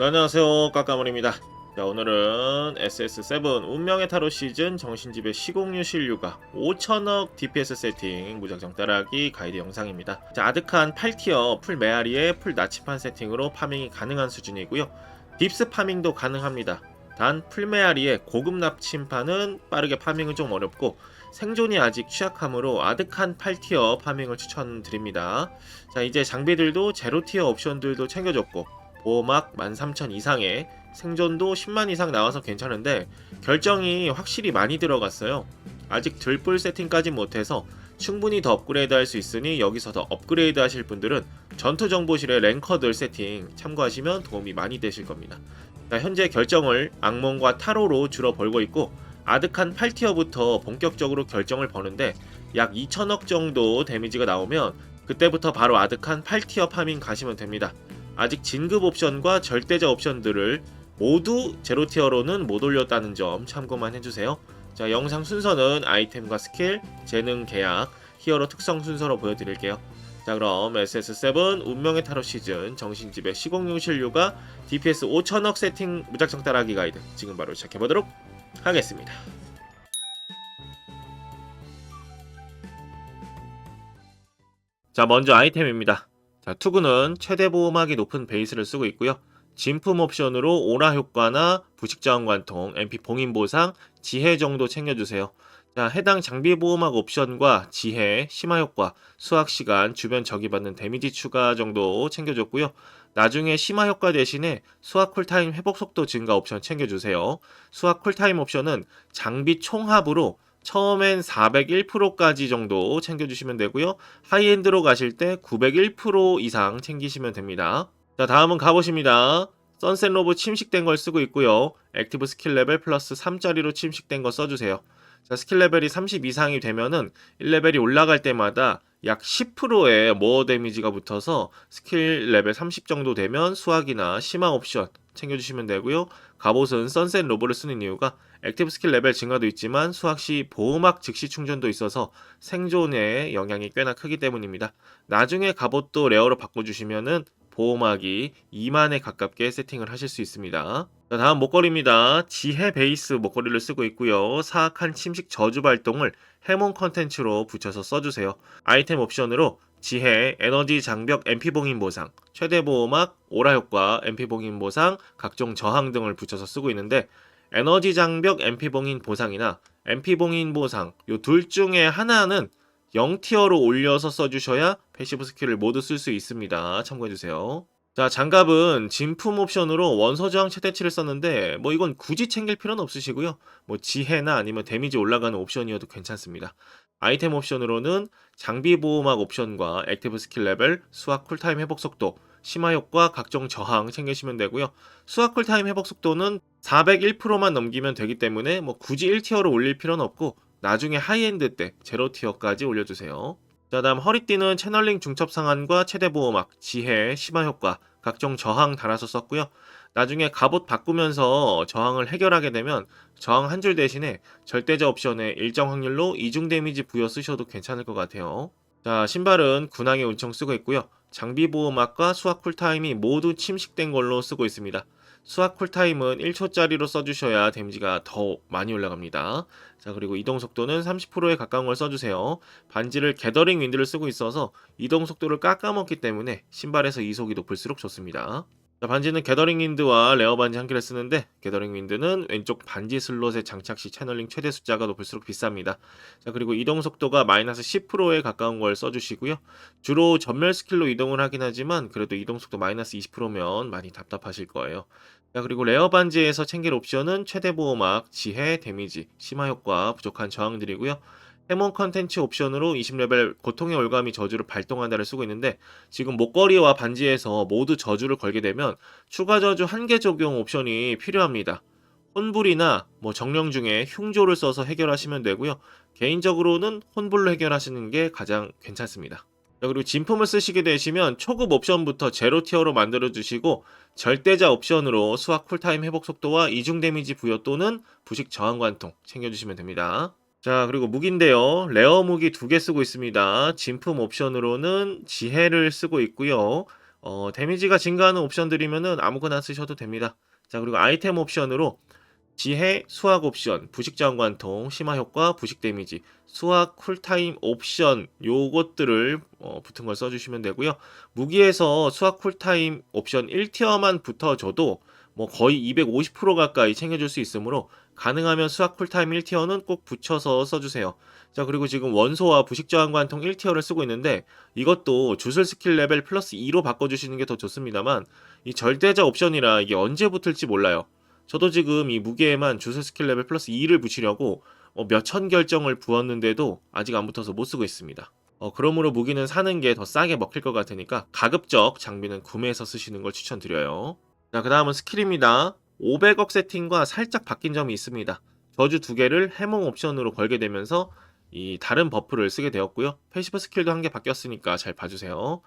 네, 안녕하세요. 까까물입니다. 자 오늘은 SS7 운명의 타로 시즌 정신집의 시공유 신류가 5천억 DPS 세팅 무작정 따라하기 가이드 영상입니다. 자 아득한 8티어 풀 메아리에 풀 나치판 세팅으로 파밍이 가능한 수준이고요. 딥스 파밍도 가능합니다. 단 풀메아리의 고급 납침판은 빠르게 파밍은 좀 어렵고 생존이 아직 취약하므로 아득한 8티어 파밍을 추천드립니다. 자 이제 장비들도 제로티어 옵션들도 챙겨줬고 보호막 13,000 이상에 생존도 10만 이상 나와서 괜찮은데 결정이 확실히 많이 들어갔어요. 아직 들불 세팅까지 못해서 충분히 더 업그레이드 할 수 있으니 여기서 더 업그레이드 하실 분들은 전투 정보실의 랭커들 세팅 참고하시면 도움이 많이 되실 겁니다. 자, 현재 결정을 악몽과 타로로 주로 벌고 있고 아득한 8티어부터 본격적으로 결정을 버는데 약 2천억 정도 데미지가 나오면 그때부터 바로 아득한 8티어 파밍 가시면 됩니다. 아직 진급 옵션과 절대자 옵션들을 모두 제로티어로는 못 올렸다는 점 참고만 해주세요. 자, 영상 순서는 아이템과 스킬, 재능 계약, 히어로 특성 순서로 보여드릴게요. 자, 그럼 SS7 운명의 타로 시즌 정신집의 시공용 신류가 DPS 5천억 세팅 무작정 따라하기 가이드 지금 바로 시작해보도록 하겠습니다. 자, 먼저 아이템입니다. 자, 투구는 최대 보호막이 높은 베이스를 쓰고 있고요. 진품 옵션으로 오라 효과나 부식 저항 관통, MP 봉인 보상, 지혜 정도 챙겨주세요. 자, 해당 장비 보호막 옵션과 지혜, 심화 효과, 수학 시간, 주변 적이 받는 데미지 추가 정도 챙겨줬고요. 나중에 심화 효과 대신에 수학 쿨타임 회복 속도 증가 옵션 챙겨주세요. 수학 쿨타임 옵션은 장비 총합으로 처음엔 401%까지 정도 챙겨주시면 되고요. 하이엔드로 가실 때 901% 이상 챙기시면 됩니다. 자, 다음은 가보십니다. 선셋 로브 침식된 걸 쓰고 있고요. 액티브 스킬 레벨 플러스 3짜리로 침식된 거 써주세요. 자, 스킬 레벨이 30 이상이 되면은 1레벨이 올라갈 때마다 약 10%의 모어 데미지가 붙어서 스킬 레벨 30 정도 되면 수학이나 심화 옵션 챙겨주시면 되고요. 갑옷은 선셋 로브를 쓰는 이유가 액티브 스킬 레벨 증가도 있지만 수학 시 보호막 즉시 충전도 있어서 생존에 영향이 꽤나 크기 때문입니다. 나중에 갑옷도 레어로 바꿔주시면은 보호막이 2만에 가깝게 세팅을 하실 수 있습니다. 자, 다음 목걸이입니다. 지혜 베이스 목걸이를 쓰고 있고요. 사악한 침식 저주 발동을 해몬 컨텐츠로 붙여서 써주세요. 아이템 옵션으로 지혜, 에너지 장벽 MP 봉인 보상, 최대 보호막, 오라 효과, MP 봉인 보상, 각종 저항 등을 붙여서 쓰고 있는데 에너지 장벽 MP 봉인 보상이나 MP 봉인 보상 요 둘 중에 하나는 0티어로 올려서 써주셔야 패시브 스킬을 모두 쓸 수 있습니다. 참고해주세요. 자, 장갑은 진품 옵션으로 원소 저항 최대치를 썼는데 뭐 이건 굳이 챙길 필요는 없으시고요. 뭐 지혜나 아니면 데미지 올라가는 옵션이어도 괜찮습니다. 아이템 옵션으로는 장비 보호막 옵션과 액티브 스킬 레벨, 수학 쿨타임 회복 속도, 심화 효과, 각종 저항 챙기시면 되고요. 수학 쿨타임 회복 속도는 401%만 넘기면 되기 때문에 뭐 굳이 1티어로 올릴 필요는 없고 나중에 하이엔드 때 제로 티어까지 올려주세요. 자 다음 허리띠는 채널링 중첩 상한과 최대 보호막, 지혜, 심화 효과, 각종 저항 달아서 썼고요. 나중에 갑옷 바꾸면서 저항을 해결하게 되면 저항 한 줄 대신에 절대자 옵션에 일정 확률로 이중 데미지 부여 쓰셔도 괜찮을 것 같아요. 자 신발은 군항의 운청 쓰고 있고요. 장비 보호막과 수학 쿨타임이 모두 침식된 걸로 쓰고 있습니다. 수학 쿨타임은 1초짜리로 써주셔야 데미지가 더 많이 올라갑니다. 자 그리고 이동 속도는 30%에 가까운 걸 써주세요. 반지를 게더링 윈드를 쓰고 있어서 이동 속도를 깎아먹기 때문에 신발에서 이속이 높을수록 좋습니다. 자, 반지는 게더링 윈드와 레어 반지 한 개를 쓰는데 게더링 윈드는 왼쪽 반지 슬롯의 장착 시 채널링 최대 숫자가 높을수록 비쌉니다. 자 그리고 이동 속도가 마이너스 10%에 가까운 걸 써주시고요. 주로 전멸 스킬로 이동을 하긴 하지만 그래도 이동 속도 마이너스 20%면 많이 답답하실 거예요. 자 그리고 레어 반지에서 챙길 옵션은 최대 보호막, 지혜, 데미지, 심화 효과, 부족한 저항들이고요. 해몬 컨텐츠 옵션으로 20레벨 고통의 올가미 저주를 발동한다를 쓰고 있는데 지금 목걸이와 반지에서 모두 저주를 걸게 되면 추가 저주 한 개 적용 옵션이 필요합니다. 혼불이나 뭐 정령 중에 흉조를 써서 해결하시면 되고요. 개인적으로는 혼불로 해결하시는 게 가장 괜찮습니다. 자, 그리고 진품을 쓰시게 되시면 초급 옵션부터 제로 티어로 만들어 주시고 절대자 옵션으로 수학 쿨타임 회복 속도와 이중 데미지 부여 또는 부식 저항 관통 챙겨 주시면 됩니다. 자 그리고 무기인데요 레어 무기 두 개 쓰고 있습니다 진품 옵션으로는 지혜를 쓰고 있고요 어, 데미지가 증가하는 옵션들이면은 아무거나 쓰셔도 됩니다. 자, 그리고 아이템 옵션으로 지혜, 수학 옵션, 부식 자원관통, 심화 효과, 부식 데미지, 수학 쿨타임 옵션 요것들을 어, 붙은 걸 써주시면 되고요. 무기에서 수학 쿨타임 옵션 1티어만 붙어줘도 뭐 거의 250% 가까이 챙겨줄 수 있으므로 가능하면 수학 쿨타임 1티어는 꼭 붙여서 써주세요. 자 그리고 지금 원소와 부식 저항관통 1티어를 쓰고 있는데 이것도 주술 스킬 레벨 플러스 2로 바꿔주시는 게 더 좋습니다만 이 절대자 옵션이라 이게 언제 붙을지 몰라요. 저도 지금 이 무게에만 주술 스킬 레벨 플러스 2를 붙이려고 어, 몇천 결정을 부었는데도 아직 안 붙어서 못 쓰고 있습니다. 어, 그러므로 무기는 사는 게 더 싸게 먹힐 것 같으니까 가급적 장비는 구매해서 쓰시는 걸 추천드려요. 자, 그 다음은 스킬입니다. 500억 세팅과 살짝 바뀐 점이 있습니다. 저주 두 개를 해몽 옵션으로 걸게 되면서 이 다른 버프를 쓰게 되었고요. 패시브 스킬도 한 개 바뀌었으니까 잘 봐주세요.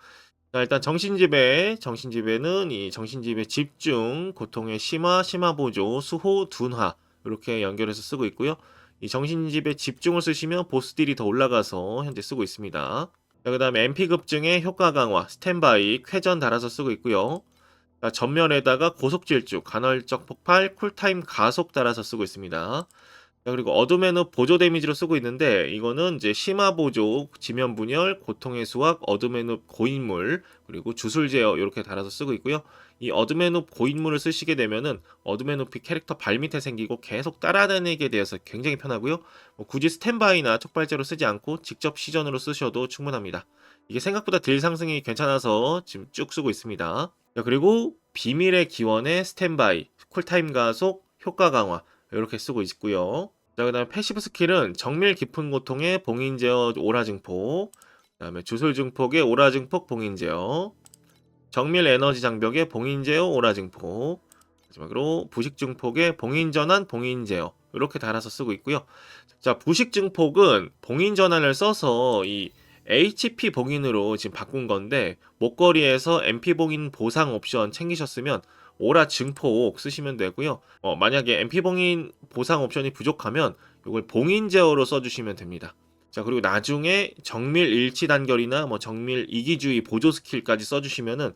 자, 일단 정신지배, 정신지배는 이 정신지배 집중, 고통의 심화, 심화 보조, 수호, 둔화 이렇게 연결해서 쓰고 있고요. 이 정신지배 집중을 쓰시면 보스 딜이 더 올라가서 현재 쓰고 있습니다. 그 다음에 MP 급증의 효과 강화, 스탠바이, 쾌전 달아서 쓰고 있고요. 자, 전면에다가 고속 질주, 간헐적 폭발, 쿨타임 가속 달아서 쓰고 있습니다. 자, 그리고 어둠의 늪 보조 데미지로 쓰고 있는데 이거는 이제 심화 보조, 지면 분열, 고통의 수확, 어둠의 늪 고인물, 그리고 주술 제어 이렇게 달아서 쓰고 있고요. 이 어둠의 늪 고인물을 쓰시게 되면은 어둠의 늪이 캐릭터 발 밑에 생기고 계속 따라다니게 되어서 굉장히 편하고요. 뭐 굳이 스탠바이나 촉발제로 쓰지 않고 직접 시전으로 쓰셔도 충분합니다. 이게 생각보다 딜 상승이 괜찮아서 지금 쭉 쓰고 있습니다. 자, 그리고 비밀의 기원의 스탠바이, 쿨타임 가속, 효과 강화 이렇게 쓰고 있고요. 자, 그 다음에 패시브 스킬은 정밀 깊은 고통의 봉인 제어 오라 증폭, 그 다음에 주술 증폭의 오라 증폭 봉인 제어, 정밀 에너지 장벽의 봉인 제어 오라 증폭, 마지막으로 부식 증폭의 봉인 전환 봉인 제어 이렇게 달아서 쓰고 있고요. 자, 부식 증폭은 봉인 전환을 써서 이 HP 봉인으로 지금 바꾼 건데 목걸이에서 MP 봉인 보상 옵션 챙기셨으면 오라 증폭 쓰시면 되고요. 어, 만약에 MP 봉인 보상 옵션이 부족하면 이걸 봉인 제어로 써주시면 됩니다. 자 그리고 나중에 정밀 일치 단결이나 뭐 정밀 이기주의 보조 스킬까지 써주시면은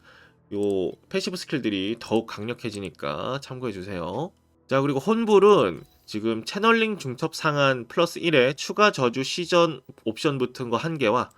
요 패시브 스킬들이 더욱 강력해지니까 참고해 주세요. 자 그리고 혼불은 지금 채널링 중첩 상한 플러스 1에 추가 저주 시전 옵션 붙은 거 한 개와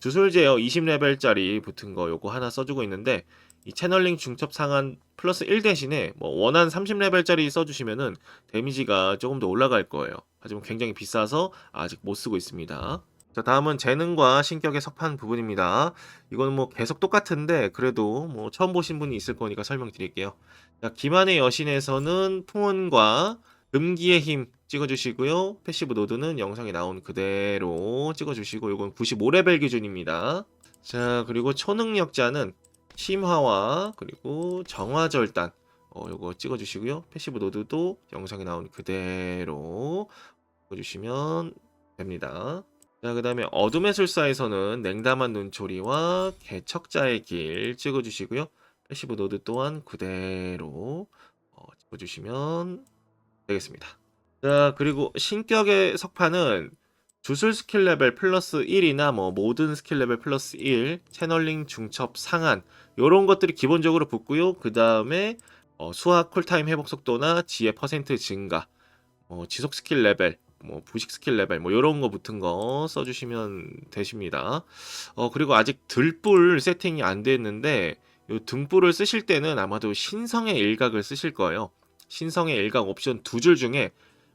주술 제어 20레벨짜리 붙은 거 요거 하나 써주고 있는데 이 채널링 중첩 상한 플러스 1 대신에 뭐 원한 30레벨짜리 써주시면은 데미지가 조금 더 올라갈 거예요. 하지만 굉장히 비싸서 아직 못 쓰고 있습니다. 자 다음은 재능과 신격의 석판 부분입니다. 이거는 뭐 계속 똑같은데 그래도 뭐 처음 보신 분이 있을 거니까 설명드릴게요. 자 기만의 여신에서는 풍원과 금기의 힘 찍어주시고요. 패시브 노드는 영상에 나온 그대로 찍어주시고 이건 95레벨 기준입니다. 자 그리고 초능력자는 심화와 그리고 정화절단 어, 요거 찍어주시고요. 패시브 노드도 영상에 나온 그대로 찍어주시면 됩니다. 자, 그 다음에 어둠의 술사에서는 냉담한 눈초리와 개척자의 길 찍어주시고요. 패시브 노드 또한 그대로 어, 찍어주시면 되겠습니다. 자, 그리고 신격의 석판은 주술 스킬 레벨 플러스 1이나 뭐 모든 스킬 레벨 플러스 1, 채널링 중첩 상한 요런 것들이 기본적으로 붙고요. 그 다음에 어, 수학 쿨타임 회복 속도나 지혜 퍼센트 증가, 어, 지속 스킬 레벨, 뭐 부식 스킬 레벨 뭐 요런 거 붙은 거 써주시면 되십니다. 어 그리고 아직 들불 세팅이 안 됐는데 요 등불을 쓰실 때는 아마도 신성의 일각을 쓰실 거예요. 신성의 일각 옵션 두 줄 중에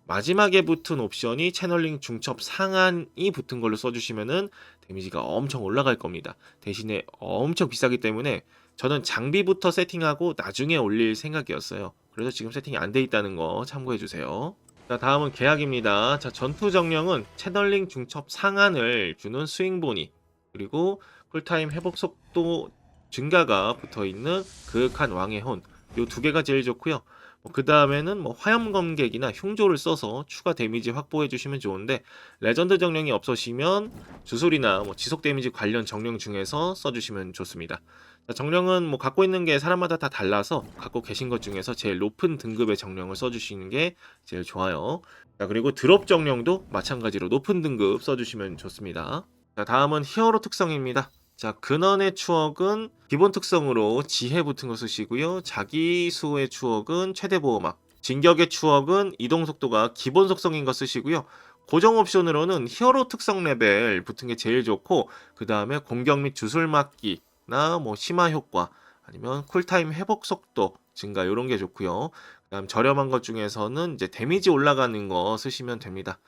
마지막에 붙은 옵션이 채널링 중첩 상한이 붙은 걸로 써주시면은 데미지가 엄청 올라갈 겁니다. 대신에 엄청 비싸기 때문에 저는 장비부터 세팅하고 나중에 올릴 생각이었어요. 그래서 지금 세팅이 안 돼 있다는 거 참고해 주세요. 자, 다음은 계약입니다. 자, 전투 정령은 채널링 중첩 상한을 주는 스윙 보니 그리고 쿨타임 회복 속도 증가가 붙어 있는 그윽한 왕의 혼. 요 두 개가 제일 좋고요. 뭐그 다음에는 뭐 화염 검객이나 흉조를 써서 추가 데미지 확보해 주시면 좋은데 레전드 정령이 없으시면 주술이나 뭐 지속 데미지 관련 정령 중에서 써주시면 좋습니다. 자, 정령은 뭐 갖고 있는 게 사람마다 다 달라서 갖고 계신 것 중에서 제일 높은 등급의 정령을 써주시는 게 제일 좋아요. 자, 그리고 드롭 정령도 마찬가지로 높은 등급 써주시면 좋습니다. 자, 다음은 히어로 특성입니다. 자, 근원의 추억은 기본 특성으로 지혜 붙은 거 쓰시고요. 자기 수의 추억은 최대 보호막. 진격의 추억은 이동 속도가 기본 속성인 거 쓰시고요. 고정 옵션으로는 히어로 특성 레벨 붙은 게 제일 좋고 그 다음에 공격 및 주술 막기나 뭐 심화 효과 아니면 쿨타임 회복 속도 증가 이런 게 좋고요. 그다음 저렴한 것 중에서는 이제 데미지 올라가는 거 쓰시면 됩니다.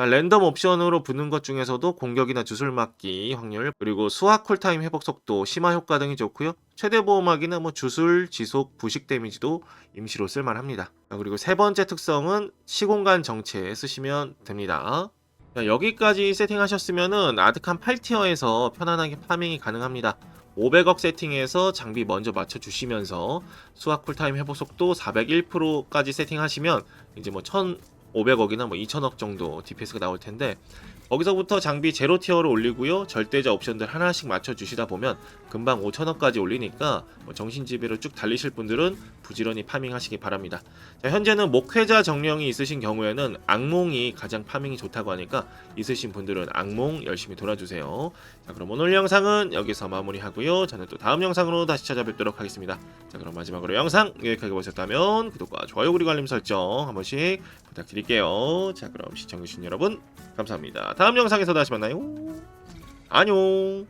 자, 랜덤 옵션으로 붙는 것 중에서도 공격이나 주술 막기 확률 그리고 수학 쿨타임 회복 속도 심화 효과 등이 좋고요. 최대 보호막이나 뭐 주술 지속 부식 데미지도 임시로 쓸만합니다. 자, 그리고 세 번째 특성은 시공간 정체 쓰시면 됩니다. 자, 여기까지 세팅하셨으면은 아득한 8티어에서 편안하게 파밍이 가능합니다. 500억 세팅해서 장비 먼저 맞춰주시면서 수학 쿨타임 회복 속도 401%까지 세팅하시면 이제 뭐 1,500억이나 뭐 2,000억 정도 DPS가 나올 텐데 거기서부터 장비 제로 티어로 올리고요. 절대자 옵션들 하나씩 맞춰 주시다 보면 금방 5,000억까지 올리니까 뭐 정신 지배로 쭉 달리실 분들은 부지런히 파밍하시기 바랍니다. 자, 현재는 목회자 정령이 있으신 경우에는 악몽이 가장 파밍이 좋다고 하니까 있으신 분들은 악몽 열심히 돌아주세요. 자 그럼 오늘 영상은 여기서 마무리하고요. 저는 또 다음 영상으로 다시 찾아뵙도록 하겠습니다. 자 그럼 마지막으로 영상 유익하게 보셨다면 구독과 좋아요 그리고 알림 설정 한 번씩 부탁드릴게요. 자 그럼 시청해주신 여러분 감사합니다. 다음 영상에서 다시 만나요. 안녕